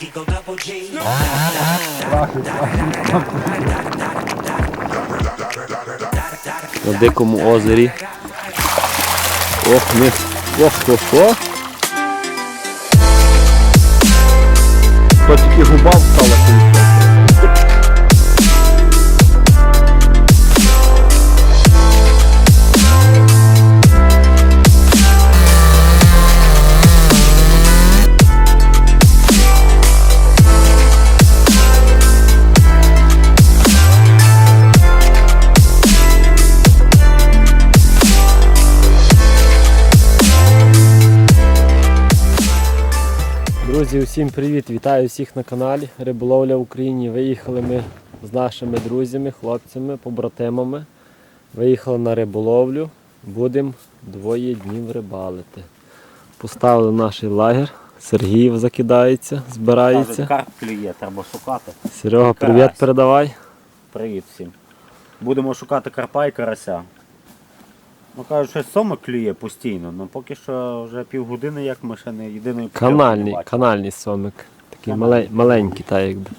Eagle double G. на дикому озері. Ох, ми. Ох, ох, ох. То тільки губа встала Друзі, усім привіт! Вітаю всіх на каналі Риболовля в Україні. Виїхали ми з нашими друзями, хлопцями, побратимами. Виїхали на риболовлю. Будемо двоє днів рибалити. Поставили наш лагер. Сергіїв закидається, збирається. Карп клює, треба шукати. Серега, привіт передавай. Привіт всім. Будемо шукати карпа і карася. Ну кажуть, що сома клює постійно, але поки що вже півгодини, як ми ще не єдиної покльовки не Канальний, сомик. Такий Канальний. маленький, так якби.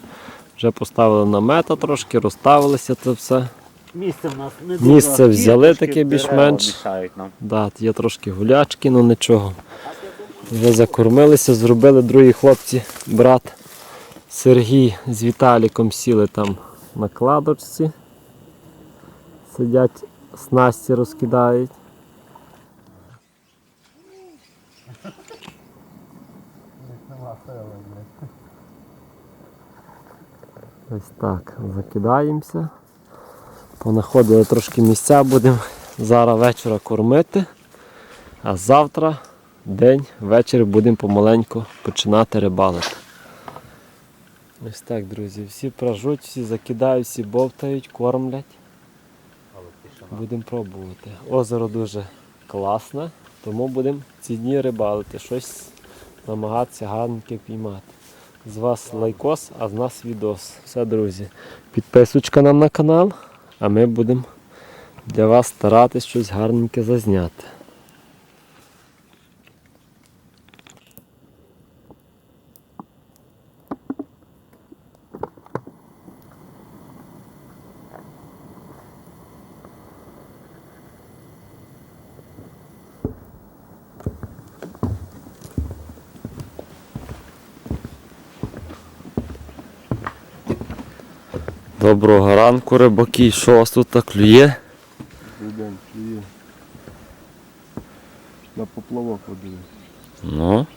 Вже поставили намета трошки, розставилося це все. Місце в нас не Місце дуже. взяли Кісточки, таке більш-менш. мішають нам. Да, є трошки гулячки, ну нічого. Вже закормилися, зробили другі хлопці, брат Сергій з Віталіком сіли там на кладочці. Сидять, снасті розкидають. Ось так, закидаємося. Понаходили трошки місця, будемо зараз вечора кормити. А завтра день, вечір будемо помаленьку починати рибалити. Ось так, друзі, всі пражуть, всі закидають, всі бовтають, кормлять. Будемо пробувати. Озеро дуже класне, тому будемо ці дні рибалити, щось намагатися гарненьке піймати. З вас лайкос, а з нас відос. Все, друзі. Підписочка нам на канал, а ми будемо для вас старатись щось гарненьке зазняти. Доброго ранку, рибаки. Що у вас тут так клює? День клює. На поплавок водили. Ну.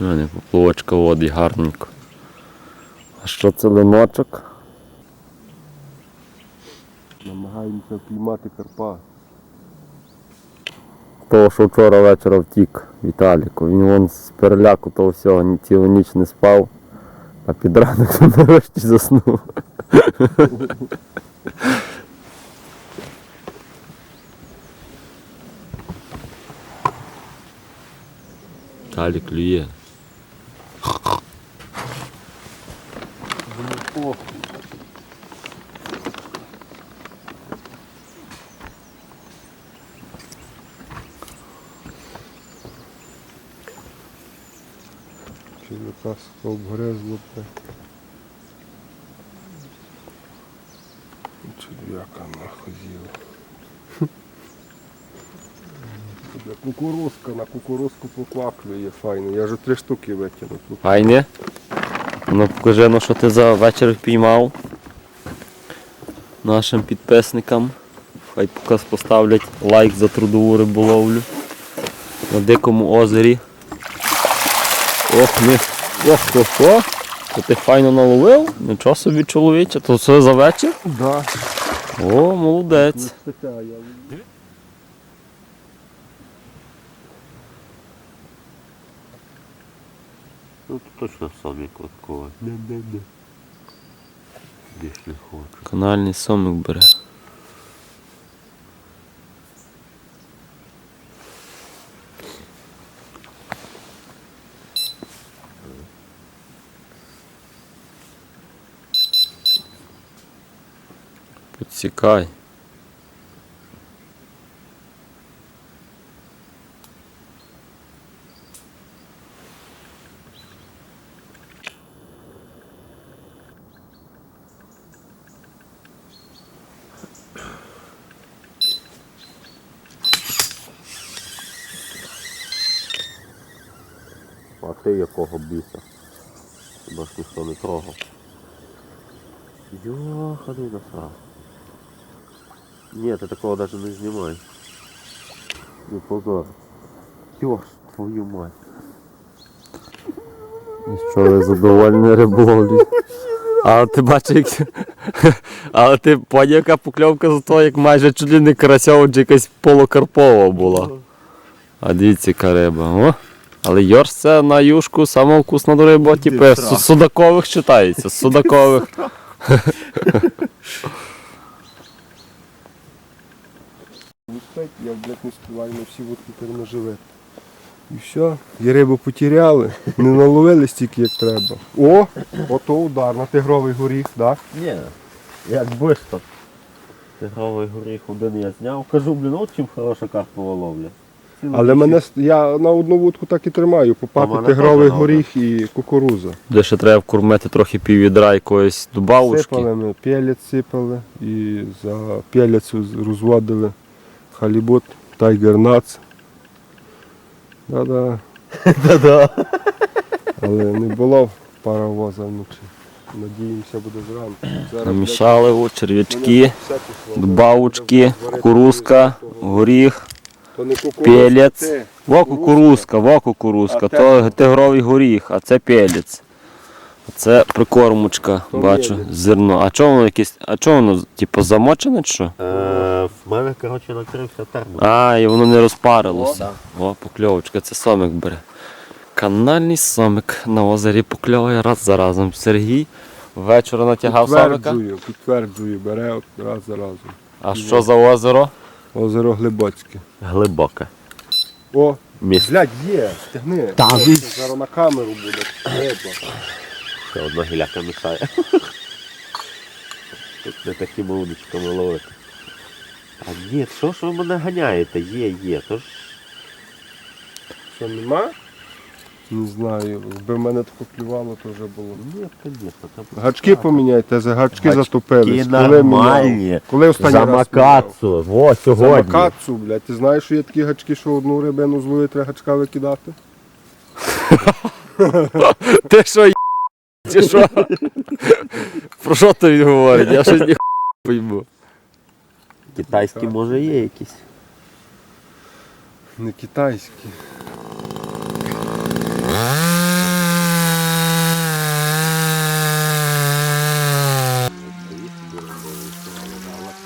У мене поплавочка воді гарненько. А що це лимочок? Намагаємося піймати карпа. Того, що вчора вечора втік Віталіку. Він вон з переляку того всього цілу ніч не спав, а під ранок нарешті заснув. Віталій клює. О, Червяка обгрезло б. Черв'яка. Кукурузка, на кукурузку поплаклює файно. Я вже три штуки витягнув тут. Файне. Ну покажи, ну що ти за вечір впіймав нашим підписникам. Хай показ поставлять лайк за трудову риболовлю на дикому озері. Ох, ми. Ох, ох, ох. То ти файно наловив? Нічого собі чоловіче, то все за вечір? Да. О, молодець. Тут точно самі кладкові. Не-не-не. Більш не хочу. Канальний сомик бере. Сікай. А ти якого біса? Хіба ж ніхто не трогав? Йо, ходи насрав. Ні, ти такого навіть не знімай. Не позор. Йош, твою мать. І що ви задоволені риболовлею? Але ти бачиш, як... Але ти поняв, яка покльовка за то, як майже чуть ли не карасьова чи якась полукарпова була. А дивіться, яка риба. О. Але Йорш це на юшку сама вкусна риба, типу, судакових читається, судакових. Не я, блядь, не співаю на всі вудки перенаживити. І все. І рибу потеряли, не наловили стільки, як треба. О, ото удар на тигровий горіх, так? Ні, як бисто. Тигровий горіх один я зняв. Кажу, блін, от чим хороша карпова ловля. Але мене с- я на одну вудку так і тримаю. А Попати мене тигровий теж на горіх і кукуруза. Де ще треба вкормити трохи піввідра якоїсь добавочки. Сипали ми, пелець сипали і за пелець розводили халібут, тайгер нац. Да-да. Да-да. Але не було паровоза вночі. Надіємося, буде зранку. Зараз, черв'ячки, Зварити кукурузка, горіх, пелець. Во кукурузка, во кукурузка, то тигровий горіх, а це пелець. Це прикормочка, То бачу, мелець. зерно. А чого воно якесь, а чого воно, типу, замочене чи що? Е, в мене, коротше, накрився термос. А, і воно не розпарилося. О, покльовочка, це сомик бере. Канальний сомик на озері покльовує раз за разом. Сергій ввечора натягав сомика. Підтверджую, підтверджую, бере от раз за разом. А що за озеро? Озеро Глибоцьке. Глибоке. О, Місце. блядь, є, стягни. Та О, Зараз на камеру буде. Риба. Ще одна гіляка мішає. Тут не такими удочками ловити. А ні, що ж ви мене ганяєте? Є, є. То ж Що нема? Не знаю. Якби мене тако клювало, то вже було. ні, звісно. Там Гачки поміняйте, за гачки Гачки затопились. нормальні. Коли останній раз міняв? Замакацу. Во, За макацу, блядь. Ти знаєш, що є такі гачки, що одну рибину зловити, треба гачка викидати? Ти що, є? Чи що? Про що ти він говорить? Я щось не пойму. Китайські може є якісь. Не китайські.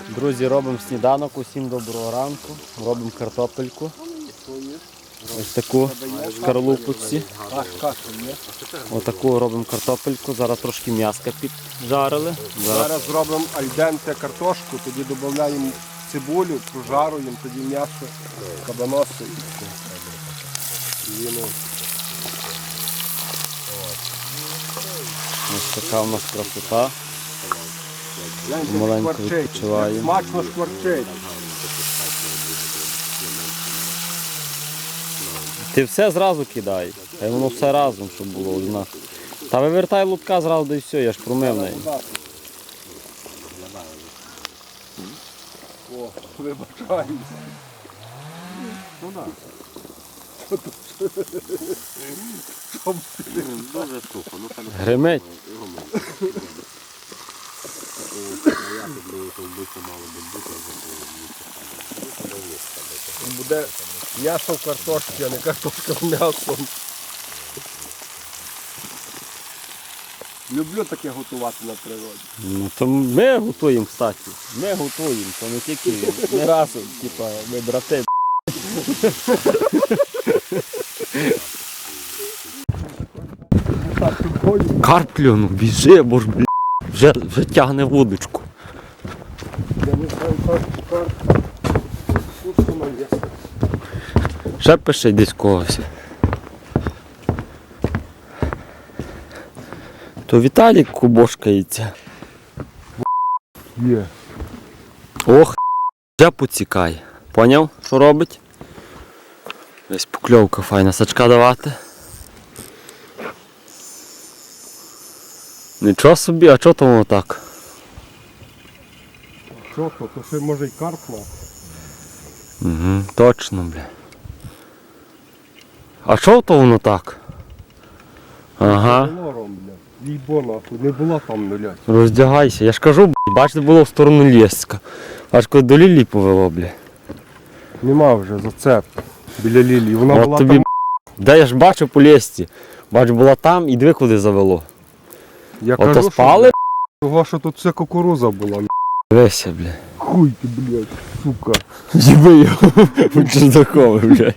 Друзі, робимо сніданок, усім доброго ранку. Робимо картопельку. Ось таку в шкарлупочці. Отаку робимо картопельку. Зараз трошки м'яска піджарили. Зараз зробимо альденте картошку, тоді додаємо цибулю, прожаруємо, тоді м'ясо, кабаноси ось така у нас красота. Маленько відпочиваємо. Смачно шкварчить. Ти все зразу кидай. Хай воно все разом, щоб було одна. Та вивертай лутка зразу да і все, я ж промив неї. О, вибачаю. Дуже сухо. Ну там Гримить. Буде м'ясо в картошці, а не картошка з м'ясом. Люблю таке готувати на природі. Ну, то ми готуємо, кстати. Ми готуємо, то не тільки. Ми разом, типа, ми брати. Карп клюнув, біжи, бо ж бля, вже, вже тягне вудочку. Я не знаю, як карт. Тут воно є. Ще пише десь когось. То Віталік кубошкається. Є. Ох, вже поцікай. Поняв, що робить? Десь покльовка файна, сачка давати. Нічого собі, а чого то воно так? Що то? То ще може й карп мав. Угу, точно, бля. А чого то воно так? Ага. Їбо нахуй, не була там нуля. Роздягайся. Я ж кажу, блядь, бачите, було в сторону Лєська. Аж коли до Лілії повело, бля. Нема вже зацеп біля лілії. Вона От була тобі, там. Де я ж бачу по лєсті. Бач, була там і диви куди завело. Я Ото кажу, спали, що, того, що тут все кукуруза була. Дивися, бля. Хуй ти, блядь, сука. Їби його у Чердакові, блядь.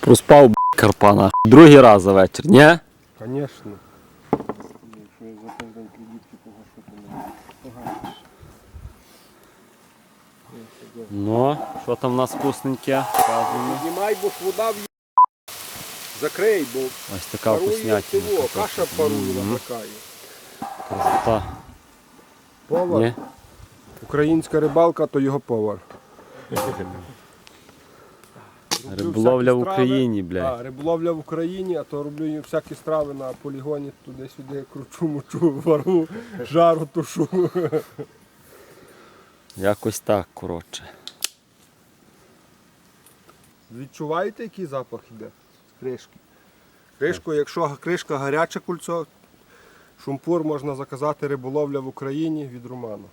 Проспав, блядь, Карпана. Другий раз за вечір, ні? Конечно. Ну, що там у нас вкусненьке? Показуємо. Знімай, бо ж вода в Закрий, бо Ось така парує вкуснятина. каша парує, намикає. Красота. Повар. Ні? Українська рибалка, то його повар. Риболовля в всякі страви. Україні, блядь. А, риболовля в Україні, а то роблю всякі страви на полігоні, туди-сюди кручу, мочу, вару, жару тушу. Якось так, коротше. Відчуваєте, який запах йде з кришки? Кришку, якщо кришка гаряче кульцо, шумпур можна заказати риболовля в Україні від Романа.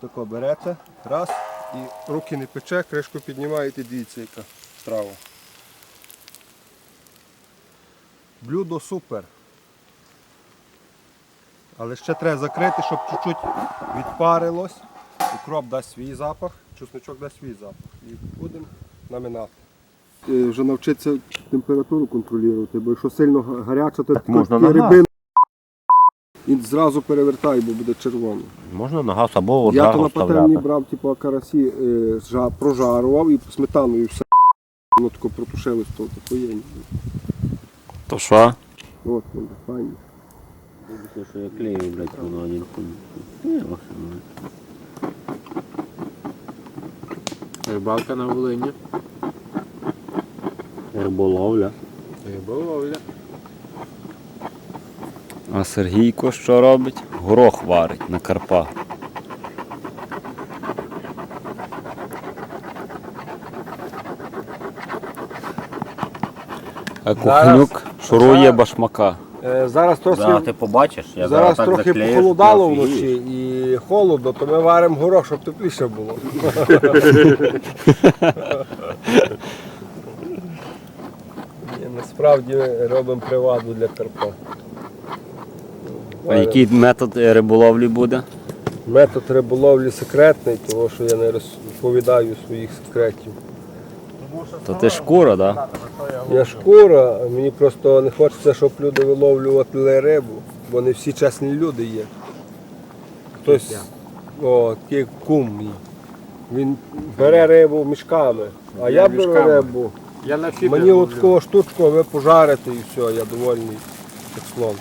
Тако берете, раз, і руки не пече, кришку піднімаєте, дивіться, яка страва. Блюдо супер. Але ще треба закрити, щоб чуть-чуть відпарилось. Укроп дасть свій запах, чесночок дасть свій запах. І будемо наминати. Вже навчитися температуру контролювати, бо якщо сильно гаряча, то можна такі на газ. рибин і зразу перевертай, бо буде червоно. Можна на газ або Я то на пательні брав, типу, карасі е, жа- прожарував і сметаною все. Воно тако протушилось, то поєнь. То що? От, воно, файно. Що я клею, блядь, воно один Рибалка на Волині. Риболовля. Риболовля. А Сергійко що робить? Горох варить на Карпах. А кухнюк шурує башмака. Е, зараз трохи, Да, ти побачиш, я зараз так трохи заклею, похолодало ти вночі і холодно, то ми варимо горох, щоб тепліше було. Ні, Насправді робимо приваду для Карпат. А який метод риболовлі буде? Метод риболовлі секретний, тому що я не розповідаю своїх секретів. То ти шкура, так? Да? Я шкура, мені просто не хочеться, щоб люди виловлювали рибу, бо не всі чесні люди є. Хтось, о, такий як кум мій. Він бере рибу мішками, а я беру мішками. рибу. Я на Мені от такого штучку ви пожарите і все, я довольний як слон.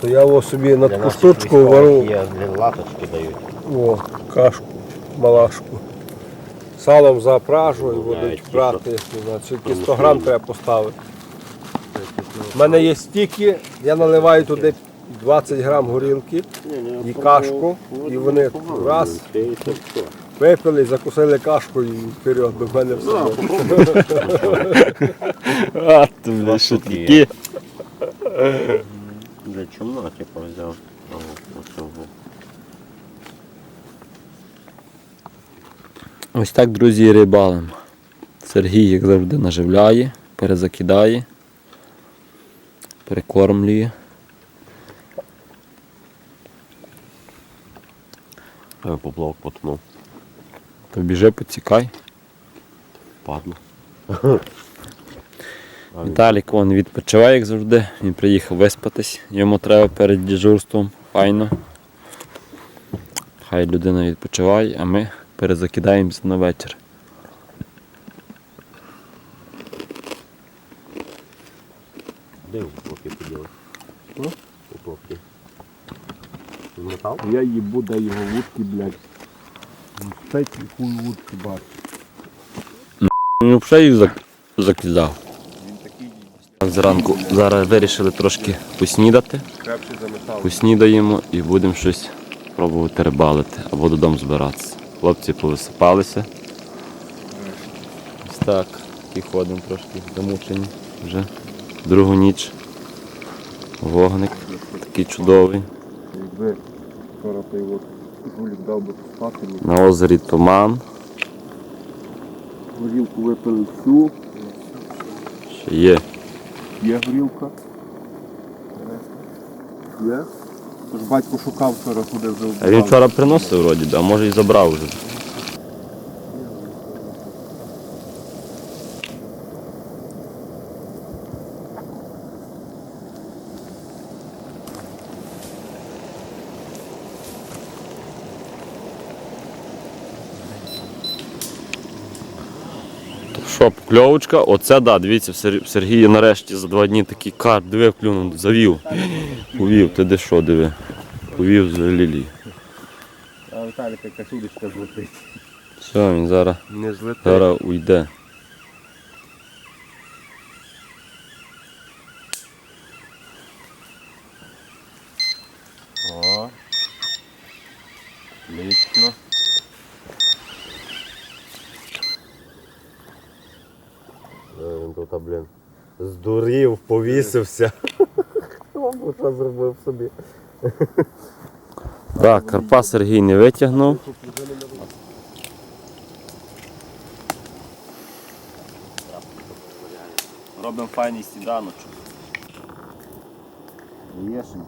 То я ось собі на таку штучку вару. Є, блін, латочки дають. О, кашку, малашку. Салом запражу і будуть брати, знаю, 100 грам треба поставити. У мене є стіки, я наливаю туди 20 грам горілки і кашку, і вони раз випили, закусили кашку і вперед, до мене все. А, ти, бля, що такі? Для чумна, типу, взяв. Ага, оцього. Ось так, друзі, рибалим. Сергій, як завжди, наживляє, перезакидає, перекормлює. Я поплавок потонув. То біжи, поцікай. Падло. Віталік вон відпочиває, як завжди. Він приїхав виспатись. Йому треба перед дежурством. Файно. Хай людина відпочиває, а ми перезакидаємося на вечір. Де поки поділи? Поки. Метал? Я їбу да його вудки, блядь. Дай хуй вудки бачу. Він взагалі їх зак- закидав. Зранку зараз вирішили трошки поснідати. Поснідаємо і будемо щось пробувати рибалити або додому збиратися. Хлопці повисипалися. Ось так. Пішки ходимо трошки замучені вже. Другу ніч. Вогник такий чудовий. Якби дав би спати, На озері туман. горілку випили всю, Ще є. Є горілка. Є. Тож батько шукав вчора, куди вже А він вчора приносив вроді, а може і забрав вже. Що, покльовочка? Оце да, дивіться, в Сергія нарешті за два дні такий карп, диви, клюнув, завів. Повів, ти де що, диви. Повів за лілі. А Віталіка якась злетить. Все, він зараз, Не зараз уйде. О. Лично. Він тут, блін, здурів, повісився. Що зробив собі. Так, Карпа Сергій не витягнув. Робимо файний сніданочок. Єшень.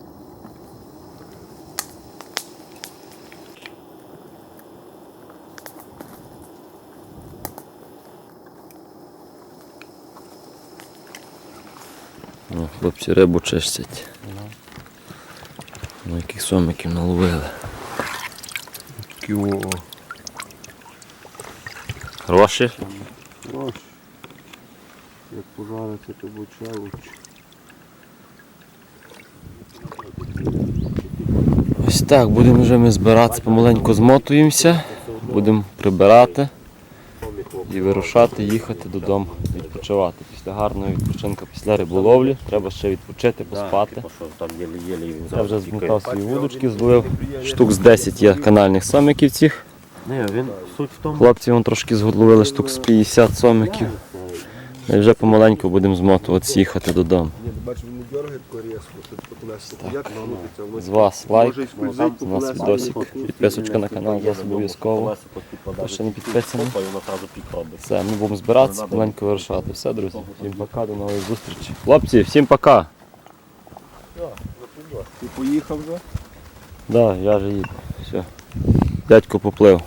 Хлопці рибу чистять. Ну, яких сомиків наловили. Кіо. Гроші. Ось. Як пожарити, то бучавич. Ось так, будемо вже ми збиратися, помаленьку змотуємося, будемо прибирати і вирушати, їхати додому, відпочивати. Після гарного відпочинку, після риболовлі, треба ще відпочити, поспати. Типу, Я вже змотав свої вудочки, зловив штук з 10 є канальних сомиків цих. Хлопці вон трошки згодловили штук з 50 сомиків. І вже помаленьку будемо змотуватися, їхати додому. Ти він не дергає тако різко, З вас лайк, з нас відосик, підписочка на канал, зараз обов'язково. Хто ще не підписаний. Все, ми будемо збиратися, помаленьку вирушати. Все, друзі. Всім пока, до нової зустрічі. Хлопці, всім пока. Ти поїхав вже? Да, я вже їду. Все. Дядько поплив.